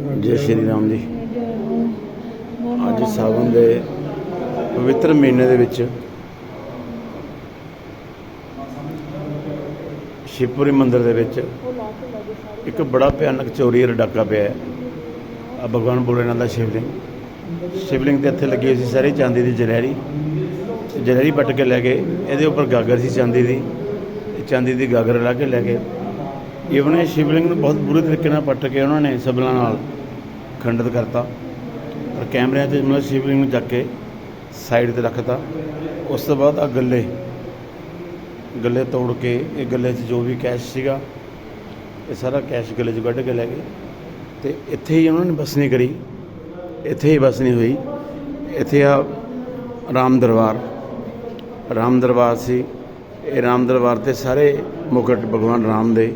ਜੈ ਸ਼੍ਰੀ ਰਾਮ ਜੀ। ਅੱਜ ਸਾਵਨ ਦੇ ਪਵਿੱਤਰ ਮਹੀਨੇ ਦੇ ਵਿੱਚ ਸ਼ਿਵਪੁਰੀ ਮੰਦਿਰ ਦੇ ਵਿੱਚ ਇੱਕ ਬੜਾ ਭਿਆਨਕ ਚੋਰੀ ਦਾ ਡਾਕਾ ਪਿਆ ਹੈ। ਆ ਭਗਵਾਨ ਭੋਲੇਨਾਥ ਦਾ ਸ਼ਿਵਲਿੰਗ। ਸ਼ਿਵਲਿੰਗ ਦੇ ਇੱਥੇ ਲੱਗੀ ਹੋਈ ਸੀ ਸਾਰੀ ਚਾਂਦੀ ਦੀ ਜਲੈਰੀ ਤੇ ਜਲੈਰੀ ਪੱਟ ਕੇ ਲੈ ਗਏ। ਇਹਦੇ ਉੱਪਰ ਗਾਗਰ ਸੀ ਚਾਂਦੀ ਦੀ। ਇਹ ਚਾਂਦੀ ਦੀ ਗਾਗਰ ਲਾ ਕੇ ਲੈ ਗਏ। ਇਵਨ ਇਹ ਸ਼ਿਵਲਿੰਗ ਨੂੰ ਬਹੁਤ ਬੁਰੇ ਤਰੀਕੇ ਨਾਲ ਪੱਟ ਕੇ ਉਹਨਾਂ ਨੇ ਸਬਲਾਂ ਨਾਲ ਖੰਡਿਤ ਕਰਤਾ। ਪਰ ਕੈਮਰਿਆਂ 'ਚ ਮਤਲਬ ਸ਼ਿਵਲਿੰਗ ਨੂੰ ਚੱਕ ਕੇ ਸਾਈਡ ਤੇ ਰੱਖਤਾ। ਉਸ ਤੋਂ ਬਾਅਦ ਆ ਗੱਲੇ ਗੱਲੇ ਤੋੜ ਕੇ, ਇਹ ਗੱਲੇ 'ਚ ਜੋ ਵੀ ਕੈਸ਼ ਸੀਗਾ, ਇਹ ਸਾਰਾ ਕੈਸ਼ ਗੱਲੇ 'ਚ ਕੱਢ ਕੇ ਲੈ ਗਏ। ਤੇ ਇੱਥੇ ਹੀ ਉਹਨਾਂ ਨੇ ਬਸਣੀ ਕਰੀ। ਇੱਥੇ ਹੀ ਬਸਣੀ ਹੋਈ। ਇੱਥੇ ਆ ਰਾਮ ਦਰਬਾਰ। ਰਾਮ ਦਰਬਾਰ ਸੀ। ਇਹ ਰਾਮ ਦਰਬਾਰ ਤੇ ਸਾਰੇ ਮੁਕਟ ਭਗਵਾਨ ਰਾਮ ਦੇ